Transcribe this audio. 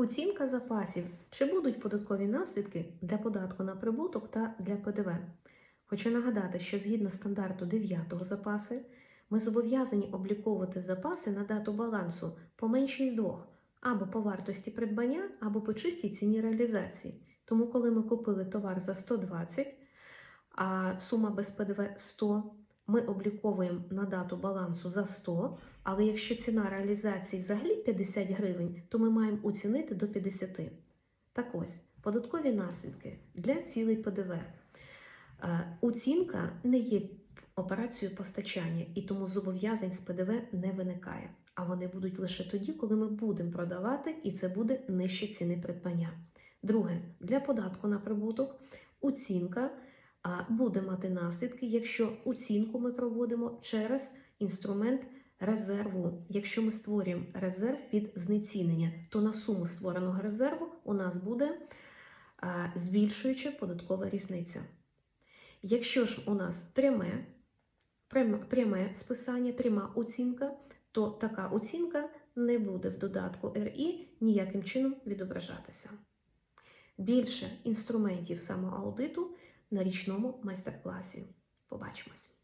Оцінка запасів. Чи будуть податкові наслідки для податку на прибуток та для ПДВ? Хочу нагадати, що згідно стандарту 9 запаси, ми зобов'язані обліковувати запаси на дату балансу по меншій з двох або по вартості придбання, або по чистій ціні реалізації. Тому, коли ми купили товар за 120, а сума без ПДВ 100, ми обліковуємо на дату балансу за 100, але якщо ціна реалізації взагалі 50 гривень, то ми маємо оцінити до 50. Так ось, податкові наслідки для цілей ПДВ. Е, Оцінка не є операцією постачання, і тому зобов'язань з ПДВ не виникає. А вони будуть лише тоді, коли ми будемо продавати, і це буде нижче ціни придбання. Друге, для податку на прибуток оцінка буде мати наслідки, якщо оцінку ми проводимо через інструмент резерву. Якщо ми створюємо резерв під знецінення, то на суму створеного резерву у нас буде збільшуюча податкова різниця. Якщо ж у нас пряме, пряме, списання, пряма оцінка, то така оцінка не буде в додатку РІ ніяким чином відображатися. Більше інструментів самоаудиту на річному майстер-класі. Побачимось!